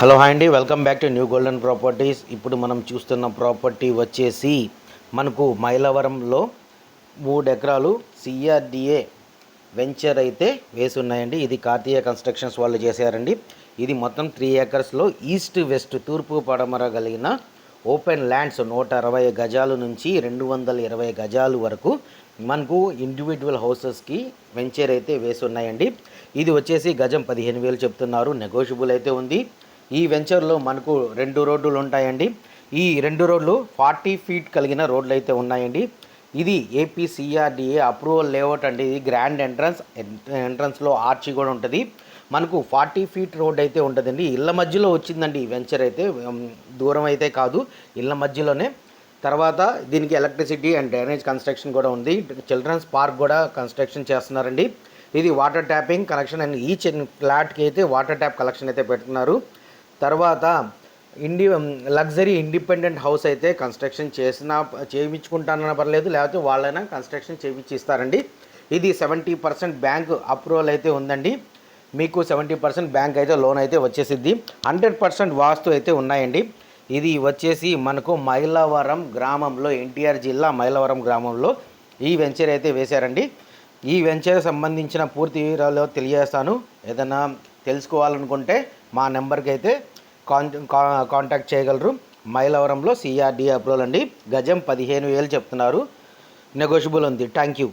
Hello hi అండి welcome back to new golden properties. ఇప్పుడు మనం చూస్తున్న ప్రాపర్టీ వచ్చేసి మనకు మైలవరంలో మూడు ఎకరాలు సిఆర్డిఏ వెంచర్ అయితే వేసి ఉన్నాయండి. ఇది కార్తీయ కన్స్ట్రక్షన్స్ వాళ్ళు చేశారండి. ఇది మొత్తం త్రీ ఏకర్స్లో ఈస్ట్ వెస్ట్ తూర్పు పడమర కలిగిన ఓపెన్ ల్యాండ్స్ నూట అరవై గజాలు నుంచి రెండు వందల ఇరవై గజాలు వరకు మనకు ఇండివిజువల్ హౌసెస్కి వెంచర్ అయితే వేసి ఉన్నాయండి. ఇది వచ్చేసి గజం పదిహేను వేలు చెప్తున్నారు. నెగోషియబుల్ అయితే ఉంది. ఈ వెంచర్లో మనకు రెండు రోడ్లు ఉంటాయండి. ఈ రెండు రోడ్లు ఫార్టీ ఫీట్ కలిగిన రోడ్లు అయితే ఉన్నాయండి. ఇది ఏపీసీఆర్డీఏ అప్రూవల్ లేఅవుట్ అండి. ఇది గ్రాండ్ ఎంట్రన్స్ ఎంట్రన్స్లో ఆర్చి కూడా ఉంటుంది. మనకు ఫార్టీ ఫీట్ రోడ్ అయితే ఉంటుందండి. ఇళ్ళ మధ్యలో వచ్చిందండి ఈ వెంచర్ అయితే. దూరం అయితే కాదు. ఇళ్ళ మధ్యలోనే. తర్వాత దీనికి ఎలక్ట్రిసిటీ అండ్ డ్రైనేజ్ కన్స్ట్రక్షన్ కూడా ఉంది. చిల్డ్రన్స్ పార్క్ కూడా కన్స్ట్రక్షన్ చేస్తున్నారండి. ఇది water tapping connection and each ఫ్లాట్కి అయితే వాటర్ ట్యాప్ కలెక్షన్ అయితే పెడుతున్నారు. తర్వాత ఇండి లగ్జరీ ఇండిపెండెంట్ హౌస్ అయితే కన్స్ట్రక్షన్ చేసిన చేయించుకుంటానన్న పర్లేదు లేకపోతే వాళ్ళైనా కన్స్ట్రక్షన్ చేయించి ఇస్తారండి ఇది సెవెంటీ పర్సెంట్ బ్యాంక్ అప్రూవల్ అయితే ఉందండి. మీకు సెవెంటీ పర్సెంట్ బ్యాంక్ అయితే లోన్ అయితే వచ్చేసిద్ది. హండ్రెడ్ పర్సెంట్ వాస్తు అయితే ఉన్నాయండి. ఇది వచ్చేసి మనకు మైలవరం గ్రామంలో ఎన్టీఆర్ జిల్లా మైలవరం గ్రామంలో ఈ వెంచర్ అయితే వేశారండి. ఈ వెంచర్ సంబంధించిన పూర్తి వివరాలు తెలియజేస్తాను. ఏదైనా తెలుసుకోవాలనుకుంటే మా నెంబర్కి అయితే కా- కాంటాక్ట్ చేయగలరు. మైలవరంలో సిఆర్డి అప్రూవల్ అండి. గజం పదిహేను వేలు చెప్తున్నారు. నెగోషియబుల్ ఉంది. Thank you